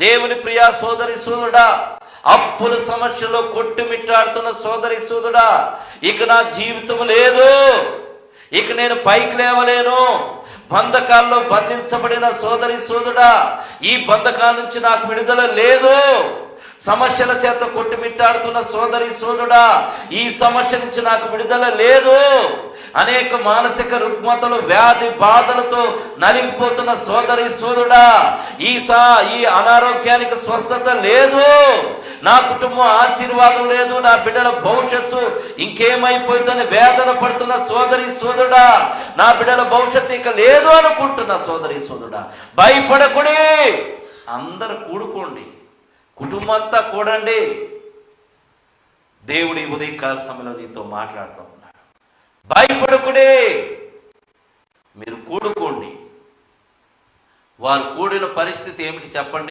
దేవుని ప్రియా సోదరి సోదరుడా అప్పుల సమస్యలో కొట్టుమిట్టాడుతున్న సోదరి సోదరుడా ఇక నా జీవితం లేదు. ఇక నేను పైకి లేవలేను. బంధకాల్లో బంధించబడిన సోదరి సోదరుడా ఈ బంధకాల నుంచి నాకు విడుదల లేదు. సమస్యల చేత కొట్టుమిట్టాడుతున్న సోదరి సోదరుడా ఈ సమస్య నుంచి నాకు విడుదల లేదు. అనేక మానసిక రుగ్మతలు వ్యాధి బాధలతో నలిగిపోతున్న సోదరి సోదరుడా ఈ ఈ అనారోగ్యానికి స్వస్థత లేదు. నా కుటుంబం ఆశీర్వాదం లేదు నా బిడ్డల భవిష్యత్తు ఇంకేమైపోయిందని వేదన పడుతున్న సోదరి సోదరుడా. నా బిడ్డల భవిష్యత్తు ఇక లేదు అనుకుంటున్న సోదరి సోదరుడా. భయపడకుడి. అందరు కూడుకోండి. కుటుంబం అంతా కూడండి. దేవుడి ఉదయకాల సమయంలో నీతో మాట్లాడుతూ ఉన్నాడు భయపడకుడే మీరు కూడుకోండి. వారు కూడిన పరిస్థితి ఏమిటి చెప్పండి?